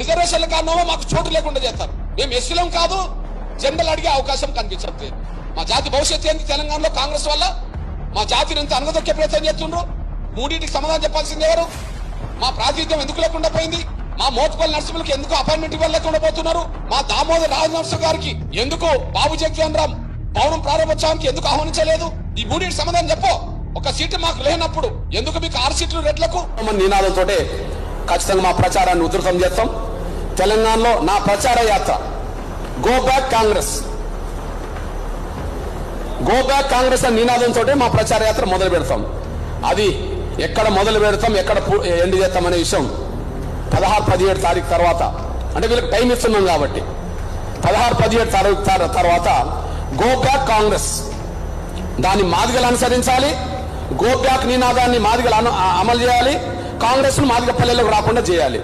రిజర్వేషన్ల కారణంగా మాకు చోటు లేకుండా చేస్తారు. మేము ఎస్సీలం కాదు జెండలు అడిగే అవకాశం కనిపించట్లేదు. మా జాతి భవిష్యత్తు ఏంది తెలంగాణలో కాంగ్రెస్ వల్ల? మా జాతిని ఎంత అనగదొక్కే ప్రయత్నం చేస్తుండ్రు? మూడింటికి సమాధానం చెప్పాల్సింది ఎవరు? మా ప్రాతినిధ్యం ఎందుకు లేకుండా పోయింది? మా మోత్పల్లి నర్సింహులకు ఎందుకు అపాయింట్మెంట్ ఇవ్వలేకుండా పోతున్నారు మా దామోదర్ రాజనరసింహ గారికి ఎందుకు బాబు జగ్జీవన్ పౌరం ప్రారంభోత్సవానికి ఎందుకు ఆహ్వానించలేదు? ఈ మూడింటి సమాధానం చెప్పు. ఒక సీటు మాకు లేనప్పుడు ఎందుకు మీకు ఆరు సీట్లు రెట్లకు? నినాదంతో ఖచ్చితంగా మా ప్రచారాన్ని ఉధృతం చేస్తాం. తెలంగాణలో నా ప్రచార యాత్ర go back Congress go back Congress అనే నినాదంతో మా ప్రచార యాత్ర మొదలు పెడతాం. అది ఎక్కడ మొదలు పెడతాం ఎక్కడ ఎండ్ చేస్తాం అనే విషయం. పదహారు పదిహేడు తారీఖు తర్వాత అంటే వీళ్ళకి టైం ఇస్తున్నాం కాబట్టి. పదహారు పదిహేడు తారీఖు తర్వాత గో బ్యాక్ కాంగ్రెస్ దాన్ని మాదిగలు అనుసరించాలి. గో బ్యాక్ నినాదాన్ని మాదిగలు అమలు చేయాలి. కాంగ్రెస్ను మాదిగ పల్లెలకు రాకుండా చేయాలి.